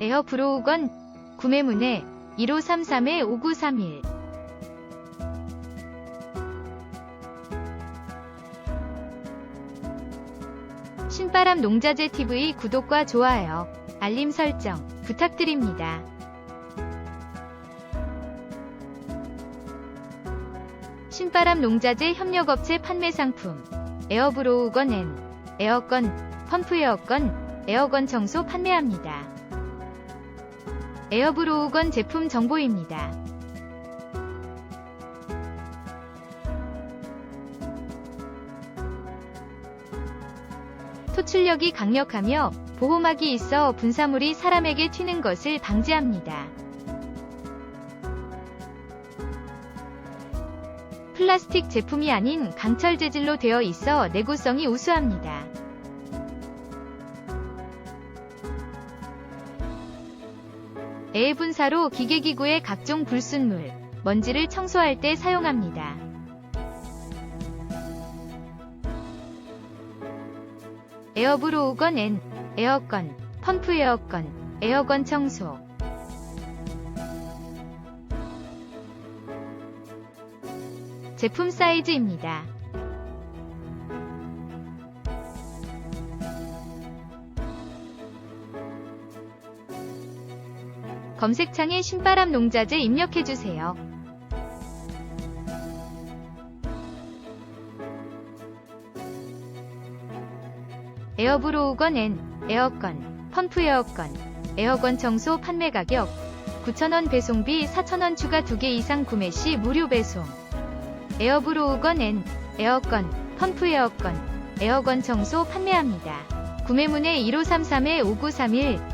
에어 브로우건 구매 문의 1533-5931 신바람 농자재 TV 구독과 좋아요, 알림 설정 부탁드립니다. 신바람 농자재 협력업체 판매 상품 에어브로우건 N 에어건, 펌프 에어건, 에어건 청소 판매합니다. 에어브로우건 제품 정보입니다. 토출력이 강력하며 보호막이 있어 분사물이 사람에게 튀는 것을 방지합니다. 플라스틱 제품이 아닌 강철 재질로 되어 있어 내구성이 우수합니다. 애 분사로 기계기구의 각종 불순물, 먼지를 청소할 때 사용합니다. 에어브로 우건 N, 에어건, 펌프 에어건, 에어건 청소. 제품 사이즈입니다. 검색창에 신바람 농자재 입력해주세요. 에어브로우건 N, 에어건, 펌프 에어건, 에어건 청소 판매 가격 9,000원 배송비 4,000원 추가 2개 이상 구매 시 무료 배송 에어브로우건 N, 에어건, 펌프 에어건, 에어건 청소 판매합니다. 구매 문의 1533-5931,